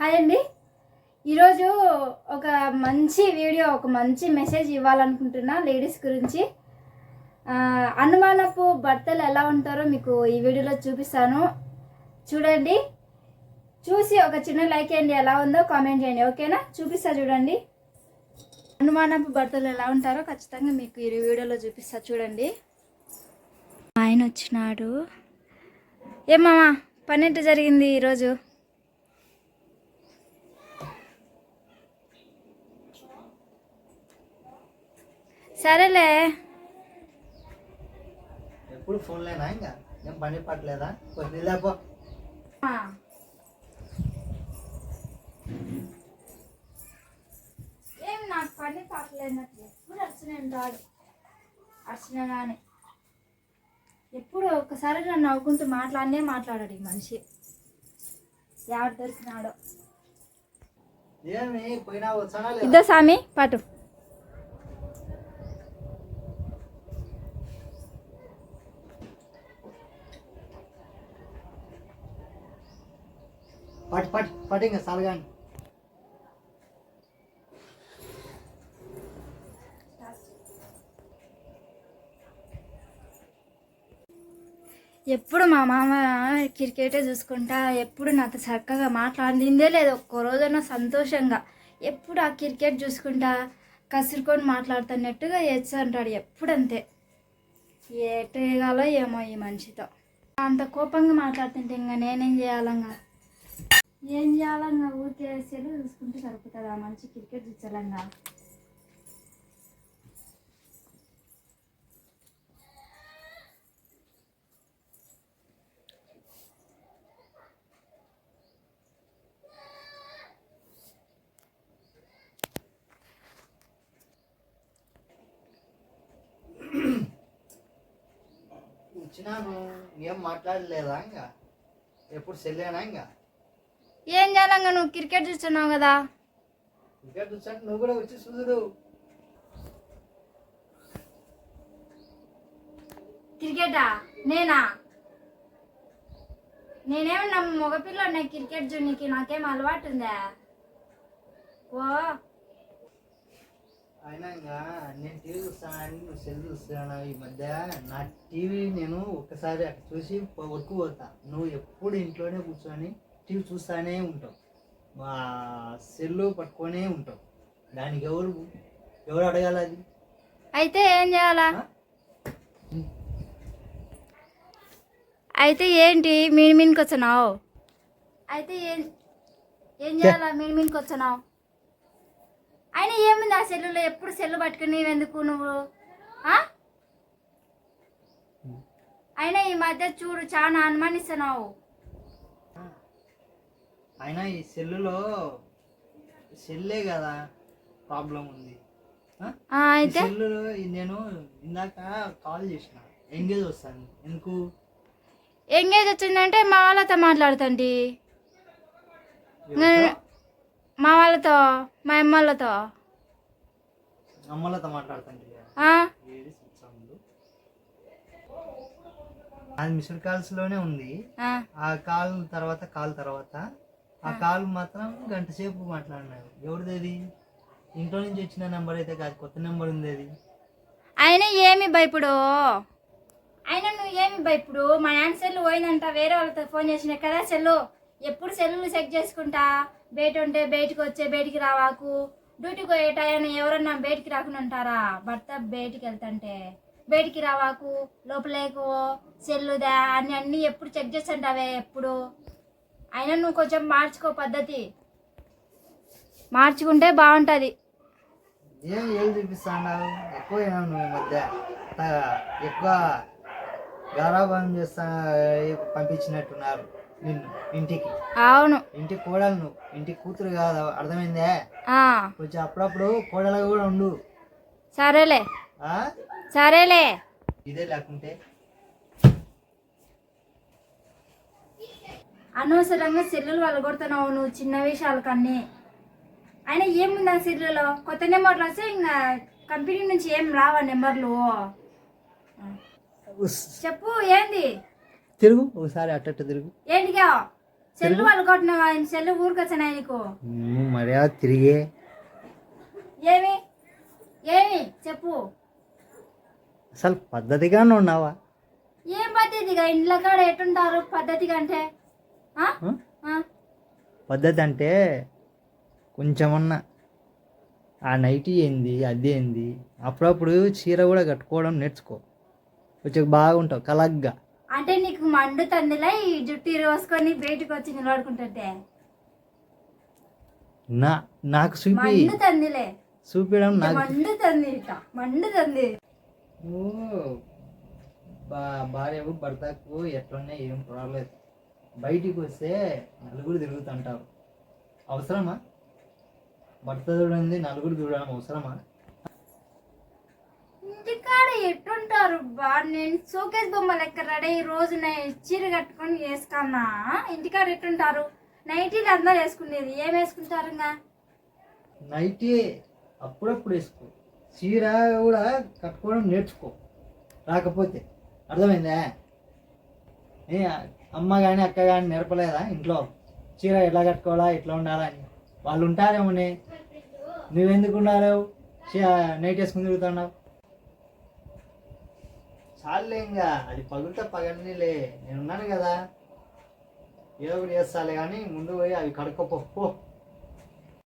Hi అండి. ఈరోజు ఒక మంచి వీడియో ఒక మంచి మెసేజ్ ఇవ్వాలనుకుంటున్నా లేడీస్ గురించి. అనుమానపు భర్తలు ఎలా ఉంటారో మీకు ఈ వీడియోలో చూపిస్తాను. చూడండి. చూసి ఒక చిన్న లైక్ చేయండి ఎలా ఉందో కామెంట్ చేయండి ఓకేనా? చూపిస్తా చూడండి. అనుమానపు భర్తలు ఎలా ఉంటారో ఖచ్చితంగా మీకు ఈ వీడియోలో చూపిస్తా చూడండి. ఆయన వచ్చినాడు. ఏమమ్మా పన్నెండు జరిగింది ఈరోజు? సరేలే. ఎప్పుడు ఫోన్లేనా ఇంకా? ఏం పని పట్టలేదా? కొన్ని లేపో ఏం నాకు పని పాటలేనట్లు ఎప్పుడు అర్చన రాడు అర్చన కానీ ఎప్పుడు ఒక్కసారి నన్ను నవ్వుకుంటూ మాట్లాడనే మాట్లాడాడు ఈ మనిషి. ఎవరు దొరికినాడో. ఇద్దో సామి పాటు. పట్టు పట్టు పట్టు ఇంకా ఎప్పుడు మా మామ క్రికెటే చూసుకుంటా ఎప్పుడు నాతో చక్కగా మాట్లాడిందే లేదు. ఒక్క రోజైనా సంతోషంగా ఎప్పుడు ఆ క్రికెట్ చూసుకుంటా కసురుకొని మాట్లాడుతున్నట్టుగా చేస్తుంటాడు ఎప్పుడంతే. ఎటగాలో ఏమో ఈ మనిషితో. అంత కోపంగా మాట్లాడుతుంటే ఇంకా నేనేం చేయాలంగా? ఏం చేయాలంగా ఊరికే సెలవు చూసుకుంటే సరిపోతుంది. ఆ మంచి క్రికెట్ చూసాలంగా వచ్చినాను ఏం మాట్లాడలేదా ఇంకా? ఎప్పుడు సెల్లేనా ఇంకా? చేయాలంగా నువ్వు క్రికెట్ చూస్తున్నావు కదా? క్రికెట్ చూసాక నువ్వు కూడా వచ్చి చూదురు క్రికెటా? నేనా? నేనేమన్నా మగపిల్ల క్రికెట్ జునికి నాకేం అలవాటు ఉందా? ఓ. అయినా ఇంకా నేను టీవీ చూస్తానని నువ్వు సెల్ చూస్తున్నాను ఈ మధ్య? నా టీవీ నేను ఒక్కసారి అక్కడ చూసి వర్క్ పోతా. నువ్వు ఎప్పుడు ఇంట్లోనే కూర్చొని టీవీ చూస్తానే ఉంటావు మా సెల్లు పట్టుకొనే ఉంటావు దానికి ఎవరు ఎవరు అడగాలి అది? అయితే ఏం చేయాలా? అయితే ఏంటి మీని మీనికి వచ్చినావు అయితే ఏం ఏం చేయాలా మీని మీనికి వచ్చినావు అయినా ఏముంది ఆ సెల్లులో? ఎప్పుడు సెల్లు పట్టుకుని ఎందుకు నువ్వు? అయినా ఈ మధ్య చూడు చాలా అనుమానిస్తున్నావు. అయినా ఈ సెల్లులో సెల్లే కదా ప్రాబ్లం ఉంది. అయితే? సెల్లులో నేను ఇందాక కాల్ చేసిన. ఎంగేజ్ వస్తాను ఎందుకు? ఎంగేజ్ వచ్చిందంటే మా వాళ్ళతో మాట్లాడుతండి? మా వాళ్ళతో మా అమ్మలతో స్విచ్ ఆన్ అది మిస్డ్ కాల్స్లోనే ఉంది. ఆ కాల్ తర్వాత కాల్ తర్వాత ఆ కాల్ మాత్రం గంట సేపు మాట్లాడినారు ఎవరిది అది ఇంట్లో నుంచి వచ్చిన నెంబర్ అయితే కాదు కొత్త నెంబర్ ఉంది అది అయినా ఏమి భయపడు? అయినా నువ్వు ఏమి భయపడు? మా నాన్న సెల్లు పోయిందంట వేరే వాళ్ళతో ఫోన్ చేసిన కదా సెల్లు? ఎప్పుడు సెల్లులు చెక్ చేసుకుంటా? బయట ఉంటే బయటికి వచ్చే బయటికి రావాకు. డ్యూటీకి పోయే టైం ఎవరన్నా బయటికి రాకుండా ఉంటారా? భర్త బయటికి వెళ్తుంటే బయటికి రావాకు. లోపలేకు సెల్లుదా? అన్ని అన్ని ఎప్పుడు చెక్ చేస్తుంటావే ఎప్పుడు? అయినా నువ్వు కొంచెం మార్చుకో పద్ధతి. మార్చుకుంటే బాగుంటుంది. ఏం ఏళ్ళు చూపిస్తాడావు ఎక్కువ నువ్వు మధ్య. ఎక్కువ గారాబం చేస్తా పంపించినట్టున్నారు ఇంటికి. అవును. ఇంటి కోడలు నువ్వు. ఇంటి కూతురు కాదు అర్థమైందే? కొంచెం అప్పుడప్పుడు కోడలుగా కూడా ఉండు. సరేలే? సరేలే. ఇదే లేకుంటే అనవసరంగా సెల్లులు వలగొడుతున్నావు నువ్వు చిన్న విషయాలకన్నీ అయినా ఏముంది ఆ సెల్లులో? కొత్త నెంబర్లు వస్తే ఇంకా కంపెనీ నుంచి ఏం రావా నెంబర్లు. చెప్పు ఏంది? తిరుగు ఒకసారి అట్టట్టు తిరుగు. ఏంటిగా సెల్లు పడుకుంటున్నావా ఆయన సెల్లు ఊరికొచ్చానా నీకు? మర్యాద తిరిగే. ఏమి? ఏమి? చెప్పు. అసలు పద్ధతిగానే ఉన్నావా? ఏం పద్ధతిగా? ఇంట్లో కాడ ఎట్టుంటారు పద్ధతిగా అంటే? పద్ధతి అంటే కొంచెమన్నా. ఆ నైటీ ఏంది అది ఏంది అప్పుడప్పుడు చీర కూడా కట్టుకోవడం నేర్చుకో. కొంచెం బాగుంటావు కలగ్గా. అంటే నీకు మండు తందిలా ఈ జుట్టు ఇరవసుకొని బయటకు వచ్చి నిలబడుకుంటుంటే. నా నాకు చూపి. మండు తందిలే చూపించడం నాకు మండు తంది ఇట మండు తంది ఓ, బా భార్యకు భర్తకు ఎట్లున్నా ఏం పర్వాలేదు బయటికి వస్తే నలుగురు తిరుగుతుంటారు. అవసరమా? భర్త చూడండి నలుగురు చూడడం అవసరమా? ఇంటికాడ ఎట్టుంటారు బా? నేను షోకేస్ బొమ్మ లెక్క రెడీ ఈ రోజు నేను చీర కట్టుకొని వేసుకున్నా. ఇంటికాడ ఎట్టుంటారు? నైటీలు అందరూ వేసుకునేది. ఏం వేసుకుంటారు ఇంకా నైటీ అప్పుడప్పుడు వేసుకో. చీర కూడా కట్టుకోవడం నేర్చుకో. రాకపోతే. అర్థమైందా? అమ్మ కానీ అక్క కానీ నేర్పలేదా ఇంట్లో? చీర ఎట్లా కట్టుకోవాలా ఎట్లా ఉండాలా అని. వాళ్ళు ఉంటారేమోనే నువ్వెందుకు ఉండాలేవు? నైట్ వేసుకుని తిరుగుతున్నావు. చాలే ఇంకా అది పగులుతా పగలనిలే నేను ఉన్నాను కదా. ఏదో ఒకటి చేస్తాలే కానీ ముందు పోయి అవి కడుక్కోపో